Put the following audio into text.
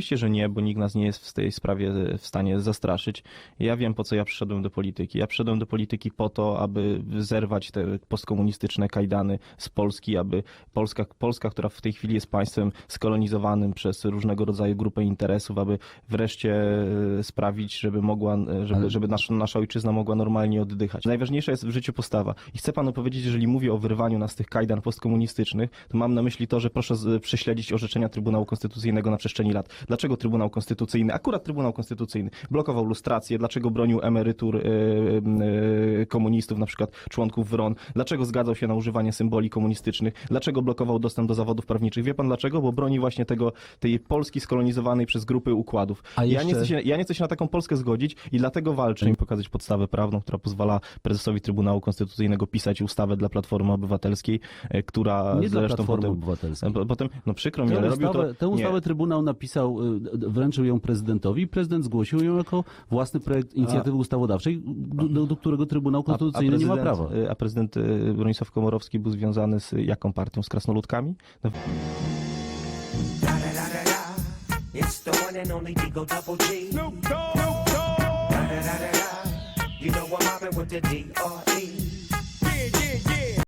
Oczywiście, że nie, bo nikt nas nie jest w tej sprawie w stanie zastraszyć. Ja wiem, po co ja przyszedłem do polityki. Ja przyszedłem do polityki po to, aby zerwać te postkomunistyczne kajdany z Polski, aby Polska, Polska, która w tej chwili jest państwem skolonizowanym przez różnego rodzaju grupy interesów, aby wreszcie e, sprawić, żeby mogła, e, żeby, żeby nasza, nasza ojczyzna mogła normalnie oddychać. Najważniejsza jest w życiu postawa. I chcę panu powiedzieć, jeżeli mówię o wyrwaniu nas z tych kajdan postkomunistycznych, to mam na myśli to, że proszę prześledzić orzeczenia Trybunału Konstytucyjnego na przestrzeni lat. Dlaczego Trybunał Konstytucyjny, akurat Trybunał Konstytucyjny, blokował lustrację, dlaczego bronił emerytur e, e, komunistów, na przykład członków WRON, dlaczego zgadzał się na używanie symboli komunistycznych, dlaczego blokował dostęp do zawodów prawniczych. Wie pan dlaczego? Bo broni właśnie tego, tej Polski skolonizowanej przez grupy układów. A ja, nie jeszcze- chcę się, ja nie chcę się na taką Polskę zgodzić i dlatego walczę i pokazać podstawę prawną, która pozwala prezesowi Trybunału Konstytucyjnego pisać ustawę dla Platformy Obywatelskiej, e, która Nie dla zresztą Platformy potem... Obywatelskiej. Potem, no przykro mi, ale robił ustawę, to... tę nie. ustawę Trybunał napisał, wręczył ją prezydentowi i prezydent zgłosił ją jako własny projekt inicjatywy ustawodawczej, do, do, którego Trybunał Konstytucyjny nie ma prawa. A prezydent Bronisław Komorowski był związany z jaką partią? Z krasnoludkami? No. It's the one and only Digo Double G. Snoop Dogg. Da da da da da. You know I'm mobbing with the D.R.E.